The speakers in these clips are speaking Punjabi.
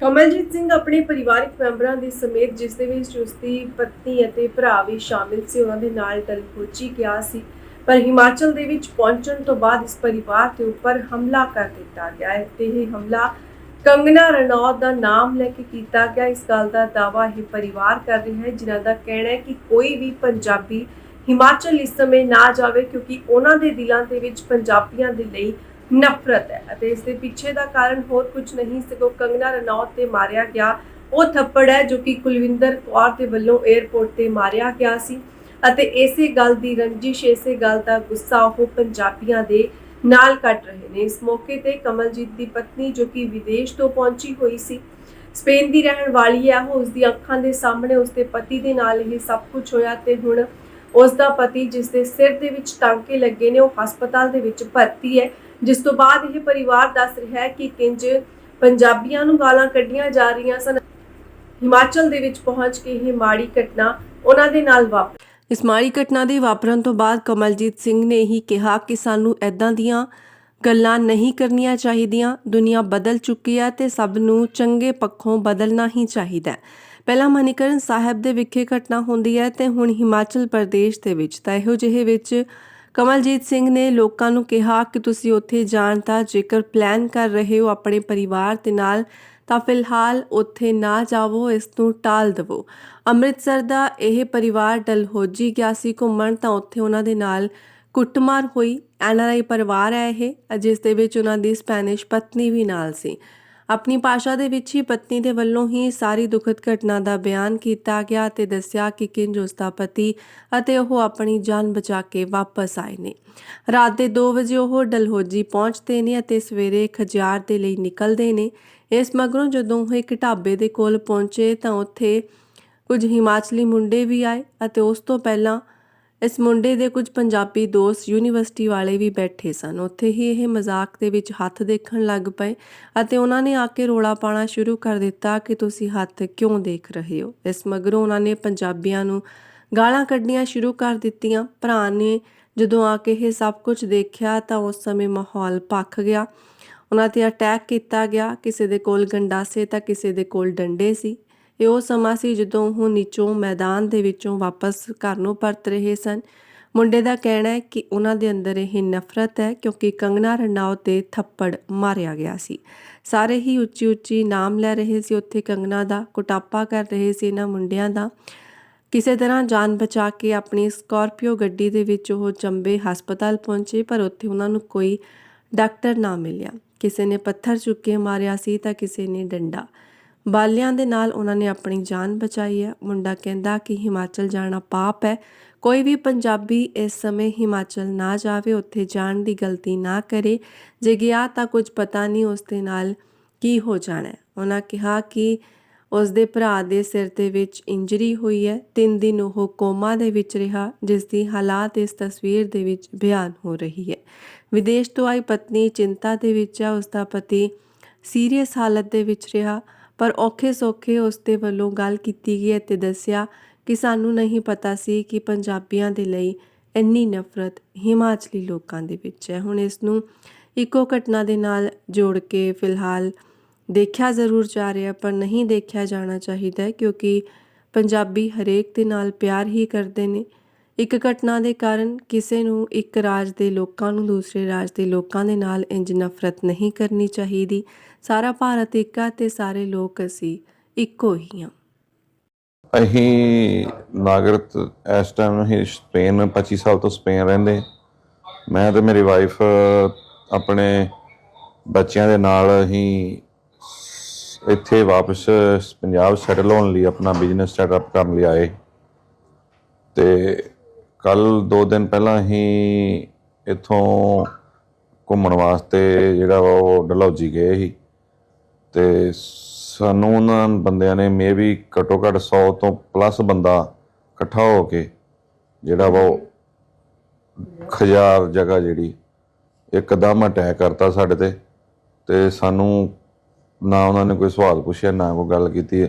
ਕਮਲਜੀਤ ਸਿੰਘ ਆਪਣੇ ਪਰਿਵਾਰਕ ਮੈਂਬਰਾਂ ਦੇ ਸਮੇਤ ਜਿਸ ਦੇ ਵਿੱਚ ਉਸਦੀ ਪਤਨੀ ਅਤੇ ਭਰਾ ਵੀ ਸ਼ਾਮਿਲ ਸੀ, ਉਹਨਾਂ ਦੇ ਨਾਲ ਡਲਹੌਜੀ ਗਿਆ ਸੀ। ਪਰ ਹਿਮਾਚਲ ਦੇ ਵਿੱਚ ਪਹੁੰਚਣ ਤੋਂ ਬਾਅਦ ਇਸ ਪਰਿਵਾਰ ਦੇ ਉੱਪਰ ਹਮਲਾ ਕਰ ਦਿੱਤਾ ਗਿਆ ਹੈ ਤੇ ਇਹ ਹਮਲਾ ਕੰਗਨਾ ਰਣੌਤ ਦਾ ਨਾਮ ਲੈ ਕੇ ਕੀਤਾ ਗਿਆ। ਇਸ ਗੱਲ ਦਾ ਦਾਵਾ ਇਹ ਪਰਿਵਾਰ ਕਰ ਰਿਹਾ ਹੈ, ਜਿਨ੍ਹਾਂ ਦਾ ਕਹਿਣਾ ਹੈ ਕਿ ਕੋਈ ਵੀ ਪੰਜਾਬੀ ਹਿਮਾਚਲ ਇਸ ਸਮੇਂ ਨਾ ਜਾਵੇ, ਕਿਉਂਕਿ ਉਹਨਾਂ ਦੇ ਦਿਲਾਂ ਦੇ ਵਿੱਚ ਪੰਜਾਬੀਆਂ ਦੇ ਲਈ ਨਫ਼ਰਤ ਹੈ ਅਤੇ ਇਸ ਦੇ ਪਿੱਛੇ ਦਾ ਕਾਰਨ ਹੋਰ ਕੁਝ ਨਹੀਂ ਸਗੋਂ ਕੰਗਨਾ ਰਣੌਤ ਤੇ ਮਾਰਿਆ ਗਿਆ। ਉਹ ਥੱਪੜ ਹੈ ਜੋ ਕਿ ਕੁਲਵਿੰਦਰ ਕੌਰ ਦੇ ਵੱਲੋਂ 에ਅਰਪੋਰਟ ਤੇ ਮਾਰਿਆ ਗਿਆ ਸੀ ਅਤੇ ਇਸੇ ਗੱਲ ਦੀ ਰੰਜਿਸ਼, ਇਸੇ ਗੱਲ ਦਾ ਗੁੱਸਾ ਉਹ ਪੰਜਾਬੀਆਂ ਦੇ ਨਾਲ ਕੱਟ ਰਹੇ ਨੇ। ਇਸ ਮੌਕੇ ਤੇ ਕਮਲਜੀਤ ਦੀ ਪਤਨੀ ਜੋ ਕਿ ਵਿਦੇਸ਼ ਤੋਂ ਪਹੁੰਚੀ ਹੋਈ ਸੀ, ਸਪੇਨ ਦੀ ਰਹਿਣ ਵਾਲੀ ਹੈ, ਉਹ ਉਸ ਦੀ ਅੱਖਾਂ ਦੇ ਸਾਹਮਣੇ ਉਸ ਦੇ ਪਤੀ ਦੇ ਨਾਲ ਇਹ ਸਭ ਕੁਝ ਹੋਇਆ ਤੇ ਹੁਣ ਉਸ ਦਾ ਪਤੀ ਜਿਸ ਦੇ ਸਿਰ ਦੇ ਵਿੱਚ ਟਾਂਕੇ ਲੱਗੇ ਨੇ, ਉਹ ਹਸਪਤਾਲ ਦੇ ਵਿੱਚ ਭਰਤੀ ਹੈ। ਜਿਸ ਤੋਂ ਬਾਅਦ ਇਹ ਪਰਿਵਾਰ ਦੱਸ ਰਿਹਾ ਹੈ ਕਿ ਕਿੰਜ ਪੰਜਾਬੀਆਂ ਨੂੰ ਗਾਲਾਂ ਕੱਢੀਆਂ ਜਾ ਰਹੀਆਂ ਸਨ। ਹਿਮਾਚਲ ਦੇ ਵਿੱਚ ਪਹੁੰਚ ਕੇ ਇਹ ਮਾੜੀ ਘਟਨਾ ਉਹਨਾਂ ਦੇ ਨਾਲ ਵਾਪਰੀ। ਇਸ ਮਾੜੀ ਘਟਨਾ ਦੇ ਵਾਪਰਨ ਤੋਂ ਬਾਅਦ ਕਮਲਜੀਤ ਸਿੰਘ ਨੇ ਹੀ ਕਿਹਾ ਕਿ ਸਾਨੂੰ ਐਦਾਂ ਦੀਆਂ ਗੱਲਾਂ ਨਹੀਂ ਕਰਨੀਆਂ ਚਾਹੀਦੀਆਂ। ਦੁਨੀਆ ਬਦਲ ਚੁੱਕੀ ਹੈ ਤੇ ਸਭ ਨੂੰ ਚੰਗੇ ਪੱਖੋਂ ਬਦਲਣਾ ਹੀ ਚਾਹੀਦਾ ਪਹਿਲਾਂ ਮਨੀਕਰਨ ਸਾਹਿਬ ਦੇ ਵਿਖੇ ਘਟਨਾ ਹੁੰਦੀ ਹੈ ਤੇ ਹੁਣ ਹਿਮਾਚਲ ਪ੍ਰਦੇਸ਼ ਦੇ ਵਿੱਚ ਤਾਂ ਇਹੋ ਜਿਹੇ ਵਿੱਚ ਕਮਲਜੀਤ ਸਿੰਘ ਨੇ ਲੋਕਾਂ ਨੂੰ ਕਿਹਾ ਕਿ ਤੁਸੀਂ ਉੱਥੇ ਜਾਣ ਦਾ ਜੇਕਰ ਪਲਾਨ ਕਰ ਰਹੇ ਹੋ ਆਪਣੇ ਪਰਿਵਾਰ ਦੇ ਨਾਲ, ਤਾਂ ਫਿਲਹਾਲ ਉੱਥੇ ਨਾ ਜਾਵੋ, ਇਸ ਨੂੰ ਟਾਲ ਦਿਵੋ। ਅੰਮ੍ਰਿਤਸਰ ਦਾ ਇਹ ਪਰਿਵਾਰ ਡਲਹੋਜੀ ਗਿਆ ਸੀ ਘੁੰਮਣ, ਤਾਂ ਉੱਥੇ ਉਹਨਾਂ ਦੇ ਨਾਲ ਕੁੱਟਮਾਰ ਹੋਈ। ਐਨਆਰਆਈ ਪਰਿਵਾਰ ਹੈ ਇਹ, ਜਿਸ ਦੇ ਵਿੱਚ ਉਹਨਾਂ ਦੀ ਸਪੈਨਿਸ਼ ਪਤਨੀ ਵੀ ਨਾਲ ਸੀ। ਆਪਣੀ ਭਾਸ਼ਾ ਦੇ ਵਿੱਚ ਹੀ ਪਤਨੀ ਦੇ ਵੱਲੋਂ ਹੀ ਸਾਰੀ ਦੁਖਦ ਘਟਨਾ ਦਾ ਬਿਆਨ ਕੀਤਾ ਗਿਆ ਤੇ ਦੱਸਿਆ ਕਿ ਕਿੰਜ ਉਸ ਦਾ ਪਤੀ ਅਤੇ ਉਹ ਆਪਣੀ ਜਾਨ ਬਚਾ ਕੇ ਵਾਪਸ ਆਏ ਨੇ। ਰਾਤ ਦੇ 2 ਵਜੇ ਉਹ ਡਲਹੌਜੀ ਪਹੁੰਚਦੇ ਨੇ ਅਤੇ ਸਵੇਰੇ ਖਜਿਆਰ ਦੇ ਲਈ ਨਿਕਲਦੇ ਨੇ। ਇਸ ਮਗਰੋਂ ਜਦੋਂ ਉਹ ਇੱਕ ਢਾਬੇ ਦੇ ਕੋਲ ਪਹੁੰਚੇ ਤਾਂ ਉੱਥੇ ਕੁਝ ਹਿਮਾਚਲੀ ਮੁੰਡੇ ਵੀ ਆਏ ਅਤੇ ਉਸ ਤੋਂ ਪਹਿਲਾਂ ਇਸ ਮੁੰਡੇ ਦੇ ਕੁਝ ਪੰਜਾਬੀ ਦੋਸਤ ਯੂਨੀਵਰਸਿਟੀ ਵਾਲੇ ਵੀ ਬੈਠੇ ਸਨ। ਉੱਥੇ ਹੀ ਇਹ ਮਜ਼ਾਕ ਦੇ ਵਿੱਚ ਹੱਥ ਦੇਖਣ ਲੱਗ ਪਏ ਅਤੇ ਉਹਨਾਂ ਨੇ ਆ ਕੇ ਰੋਲਾ ਪਾਣਾ ਸ਼ੁਰੂ ਕਰ ਦਿੱਤਾ ਕਿ ਤੁਸੀਂ ਹੱਥ ਕਿਉਂ ਦੇਖ ਰਹੇ ਹੋ। ਇਸ ਮਗਰੋਂ ਉਹਨਾਂ ਨੇ ਪੰਜਾਬੀਆਂ ਨੂੰ ਗਾਲਾਂ ਕੱਢਣੀਆਂ ਸ਼ੁਰੂ ਕਰ ਦਿੱਤੀਆਂ। ਭਰਾ ਨੇ ਜਦੋਂ ਆ ਕੇ ਇਹ ਸਭ ਕੁਝ ਦੇਖਿਆ ਤਾਂ ਉਸ ਸਮੇਂ ਮਾਹੌਲ ਭਖ ਗਿਆ। ਉਹਨਾਂ ਤੇ ਅਟੈਕ ਕੀਤਾ ਗਿਆ। ਕਿਸੇ ਦੇ ਕੋਲ ਗੰਡਾਸੇ ਤਾਂ ਕਿਸੇ ਦੇ ਕੋਲ ਡੰਡੇ ਸੀ। ਇਹ ਉਹ ਸਮਾਂ ਸੀ ਜਦੋਂ ਉਹ ਨੀਚੋਂ ਮੈਦਾਨ ਦੇ ਵਿੱਚੋਂ ਵਾਪਸ ਘਰ ਨੂੰ ਪਰਤ ਰਹੇ ਸਨ। ਮੁੰਡੇ ਦਾ ਕਹਿਣਾ ਹੈ ਕਿ ਉਹਨਾਂ ਦੇ ਅੰਦਰ ਇਹ ਨਫ਼ਰਤ ਹੈ ਕਿਉਂਕਿ ਕੰਗਨਾ ਰਣਾਉਤ ਤੇ ਥੱਪੜ ਮਾਰਿਆ ਗਿਆ ਸੀ। ਸਾਰੇ ਹੀ ਉੱਚੀ ਉੱਚੀ ਨਾਮ ਲੈ ਰਹੇ ਸੀ। ਉੱਥੇ ਕੰਗਨਾ ਦਾ ਕੁਟਾਪਾ ਕਰ ਰਹੇ ਸੀ ਇਹਨਾਂ ਮੁੰਡਿਆਂ ਦਾ। ਕਿਸੇ ਤਰ੍ਹਾਂ ਜਾਨ ਬਚਾ ਕੇ ਆਪਣੀ ਸਕਾਰਪੀਓ ਗੱਡੀ ਦੇ ਵਿੱਚ ਉਹ ਚੰਬੇ ਹਸਪਤਾਲ ਪਹੁੰਚੇ, ਪਰ ਉੱਥੇ ਉਹਨਾਂ ਨੂੰ ਕੋਈ ਡਾਕਟਰ ਨਾ ਮਿਲਿਆ। ਕਿਸੇ ਨੇ ਪੱਥਰ ਚੁੱਕ ਕੇ ਮਾਰਿਆ ਸੀ ਤਾਂ ਕਿਸੇ ਨੇ ਡੰਡਾ। ਬਾਲਿਆਂ ਦੇ ਨਾਲ ਉਹਨਾਂ ਨੇ ਆਪਣੀ ਜਾਨ ਬਚਾਈ ਹੈ। ਮੁੰਡਾ ਕਹਿੰਦਾ ਕਿ ਹਿਮਾਚਲ ਜਾਣਾ ਪਾਪ ਹੈ। ਕੋਈ ਵੀ ਪੰਜਾਬੀ ਇਸ ਸਮੇਂ ਹਿਮਾਚਲ ਨਾ ਜਾਵੇ, ਉੱਥੇ ਜਾਣ ਦੀ ਗਲਤੀ ਨਾ ਕਰੇ। ਜੇ ਗਿਆ ਤਾਂ ਕੁਝ ਪਤਾ ਨਹੀਂ ਉਸ ਦੇ ਨਾਲ ਕੀ ਹੋ ਜਾਣਾ ਉਹਨਾਂ ਕਿਹਾ ਕਿ ਉਸ ਦੇ ਭਰਾ ਦੇ ਸਿਰ ਦੇ ਵਿੱਚ ਇੰਜਰੀ ਹੋਈ ਹੈ। ਤਿੰਨ ਦਿਨ ਉਹ ਕੋਮਾ ਦੇ ਵਿੱਚ ਰਿਹਾ, ਜਿਸ ਦੀ ਹਾਲਾਤ ਇਸ ਤਸਵੀਰ ਦੇ ਵਿੱਚ ਬਿਆਨ ਹੋ ਰਹੀ ਹੈ। ਵਿਦੇਸ਼ ਤੋਂ ਆਈ ਪਤਨੀ ਚਿੰਤਾ ਦੇ ਵਿੱਚ ਹੈ। ਉਸ ਦਾ ਪਤੀ ਸੀਰੀਅਸ ਹਾਲਤ ਦੇ ਵਿੱਚ ਰਿਹਾ। ਪਰ ਔਖੇ ਸੌਖੇ ਉਸ ਦੇ ਵੱਲੋਂ ਗੱਲ ਕੀਤੀ ਗਈ ਅਤੇ ਦੱਸਿਆ ਕਿ ਸਾਨੂੰ ਨਹੀਂ ਪਤਾ ਸੀ ਕਿ ਪੰਜਾਬੀਆਂ ਦੇ ਲਈ ਇੰਨੀ ਨਫ਼ਰਤ ਹਿਮਾਚਲੀ ਲੋਕਾਂ ਦੇ ਵਿੱਚ ਹੈ। ਹੁਣ ਇਸ ਨੂੰ ਇੱਕੋ ਘਟਨਾ ਦੇ ਨਾਲ ਜੋੜ ਕੇ ਫਿਲਹਾਲ ਦੇਖਿਆ ਜ਼ਰੂਰ ਜਾ ਰਿਹਾ, ਪਰ ਨਹੀਂ ਦੇਖਿਆ ਜਾਣਾ ਚਾਹੀਦਾ ਕਿਉਂਕਿ ਪੰਜਾਬੀ ਹਰੇਕ ਦੇ ਨਾਲ ਪਿਆਰ ਹੀ ਕਰਦੇ ਨੇ। ਇੱਕ ਘਟਨਾ ਦੇ ਕਾਰਨ ਕਿਸੇ ਨੂੰ ਇੱਕ ਰਾਜ ਦੇ ਲੋਕਾਂ ਨੂੰ ਦੂਸਰੇ ਰਾਜ ਦੇ ਲੋਕਾਂ ਦੇ ਨਾਲ ਇੰਜ ਨਫ਼ਰਤ ਨਹੀਂ ਕਰਨੀ ਚਾਹੀਦੀ। ਸਾਰਾ ਭਾਰਤ ਇੱਕ ਆ ਤੇ ਸਾਰੇ ਲੋਕ ਅਸੀਂ ਇੱਕੋ ਹੀ ਹਾਂ। ਅਸੀਂ ਨਾਗਰਿਕ ਇਸ ਟਾਈਮ ਅਸੀਂ ਸਪੇਨ 25 ਸਾਲ ਤੋਂ ਸਪੇਨ ਰਹਿੰਦੇ। ਮੈਂ ਤੇ ਮੇਰੀ ਵਾਈਫ ਆਪਣੇ ਬੱਚਿਆਂ ਦੇ ਨਾਲ ਅਸੀਂ ਇੱਥੇ ਵਾਪਸ ਪੰਜਾਬ ਸੈਟਲ ਹੋਣ ਲਈ ਆਪਣਾ ਬਿਜ਼ਨਸ ਸੈਟਅਪ ਕਰਨ ਲਈ ਆਏ। ਤੇ ਕੱਲ ਦੋ ਦਿਨ ਪਹਿਲਾਂ ਹੀ ਇੱਥੋਂ ਘੁੰਮਣ ਵਾਸਤੇ ਜਿਹੜਾ ਵਾ ਉਹ ਡਲਹੌਜੀ ਗਏ ਸੀ। ਤੇ ਸਾਨੂੰ ਉਹਨਾਂ ਬੰਦਿਆਂ ਨੇ ਮੇਬੀ ਘੱਟੋ ਘੱਟ 100 ਤੋਂ ਪਲੱਸ ਬੰਦਾ ਇਕੱਠਾ ਹੋ ਕੇ ਜਿਹੜਾ ਵਾ ਉਹ ਖਜਾਰ ਜਗ੍ਹਾ ਜਿਹੜੀ ਇੱਕਦਮ ਅਟੈਕ ਕਰਤਾ ਸਾਡੇ ਤੇ। ਤੇ ਸਾਨੂੰ ਨਾ ਉਹਨਾਂ ਨੇ ਕੋਈ ਸਵਾਲ ਪੁੱਛਿਆ, ਨਾ ਕੋਈ ਗੱਲ ਕੀਤੀ। ਹੈ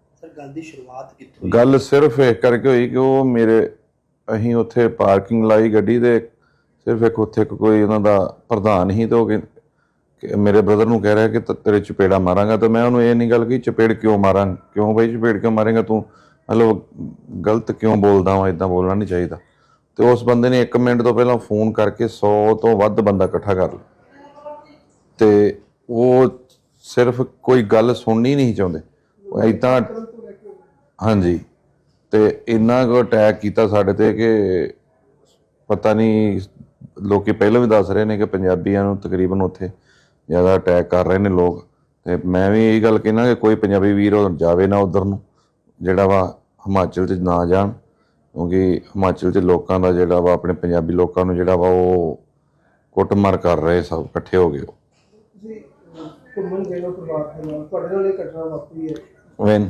ਗੱਲ ਦੀ ਸ਼ੁਰੂਆਤ ਕਿੱਥੋਂ ਹੋਈ? ਗੱਲ ਸਿਰਫ ਇਹ ਕਰਕੇ ਹੋਈ ਕਿ ਉਹ ਮੇਰੇ, ਅਸੀਂ ਉੱਥੇ ਪਾਰਕਿੰਗ ਲਾਈ ਗੱਡੀ ਦੇ, ਸਿਰਫ ਇੱਕ ਉੱਥੇ ਕੋਈ ਉਹਨਾਂ ਦਾ ਪ੍ਰਧਾਨ ਹੀ ਤੇ ਉਹ ਕਿ ਮੇਰੇ ਬ੍ਰਦਰ ਨੂੰ ਕਹਿ ਰਿਹਾ ਕਿ ਤੇਰੇ ਚਪੇੜਾ ਮਾਰਾਂਗਾ ਤਾਂ ਮੈਂ ਉਹਨੂੰ ਇਹ ਨਹੀਂ ਗੱਲ ਕਿ ਚਪੇੜ ਕਿਉਂ ਮਾਰਾਂ ਕਿਉਂ ਬਈ ਚਪੇੜ ਕਿਉਂ ਮਾਰੇਗਾ ਤੂੰ? ਮਤਲਬ ਗਲਤ ਕਿਉਂ ਬੋਲਦਾ ਵਾਂ ਇਦਾਂ ਬੋਲਣਾ ਨਹੀਂ ਚਾਹੀਦਾ। ਤੇ ਉਸ ਬੰਦੇ ਨੇ 1 ਮਿੰਟ ਤੋਂ ਪਹਿਲਾਂ ਫੋਨ ਕਰਕੇ 100 ਤੋਂ ਵੱਧ ਬੰਦਾ ਇਕੱਠਾ ਕਰ ਲਿਆ। ਤੇ ਉਹ ਸਿਰਫ ਕੋਈ ਗੱਲ ਸੁਣਨੀ ਨਹੀਂ ਚਾਹੁੰਦੇ। ਉਹ ਇਦਾਂ ਹਾਂਜੀ। ਤੇ ਇੰਨਾ ਕੁ ਅਟੈਕ ਕੀਤਾ ਸਾਡੇ ਤੇ ਕਿ ਪਤਾ ਨਹੀਂ ਲੋਕੀ ਪਹਿਲਾਂ ਵੀ ਦੱਸ ਰਹੇ ਨੇ ਕਿ ਪੰਜਾਬੀਆਂ ਨੂੰ ਤਕਰੀਬਨ ਉੱਥੇ ਜ਼ਿਆਦਾ ਅਟੈਕ ਕਰ ਰਹੇ ਨੇ ਲੋਕ। ਤੇ ਮੈਂ ਵੀ ਇਹੀ ਗੱਲ ਕਹਿਣਾ ਕਿ ਕੋਈ ਪੰਜਾਬੀ ਵੀਰ ਉਹ ਜਾਵੇ ਨਾ ਉਧਰ ਨੂੰ ਜਿਹੜਾ ਵਾ ਹਿਮਾਚਲ 'ਚ ਨਾ ਜਾਣ। ਕਿਉਂਕਿ ਹਿਮਾਚਲ 'ਚ ਲੋਕਾਂ ਦਾ ਜਿਹੜਾ ਵਾ ਆਪਣੇ ਪੰਜਾਬੀ ਲੋਕਾਂ ਨੂੰ ਜਿਹੜਾ ਵਾ ਉਹ ਕੁੱਟਮਾਰ ਕਰ ਰਹੇ ਸਭ ਇਕੱਠੇ ਹੋ ਗਏ ਅਹ, ਘੁੰਮਣ ਗਏ ਹੋ ਪਰਿਵਾਰ ਦੇ ਨਾਲ ਤੁਹਾਡੇ ਨਾਲ ਇਹ ਘਟਨਾ ਵਾਪਰੀ ਹੈ। ਵੈਨ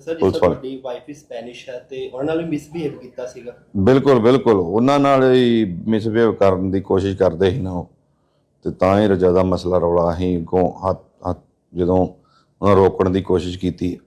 ਸਰ ਵਾਲੇ। ਤੁਹਾਡੀ ਵਾਈਫ ਹੀ ਸਪੈਨਿਸ਼ ਹੈ ਤੇ ਉਹਨਾਂ ਨਾਲ ਵੀ ਮਿਸਬੀਹੇਵ ਕੀਤਾ ਸੀਗਾ? ਬਿਲਕੁਲ ਬਿਲਕੁਲ। ਉਹਨਾਂ ਨਾਲ ਹੀ ਮਿਸਬਿਹੇਵ ਕਰਨ ਦੀ ਕੋਸ਼ਿਸ਼ ਕਰਦੇ ਸੀ ਨਾ ਉਹ। ਤੇ ਤਾਂ ਹੀ ਜ਼ਿਆਦਾ ਮਸਲਾ ਰੌਲਾ ਅਸੀਂ ਹੱਥ ਹੱਥ ਜਦੋਂ ਉਹਨਾਂ ਰੋਕਣ ਦੀ ਕੋਸ਼ਿਸ਼ ਕੀਤੀ।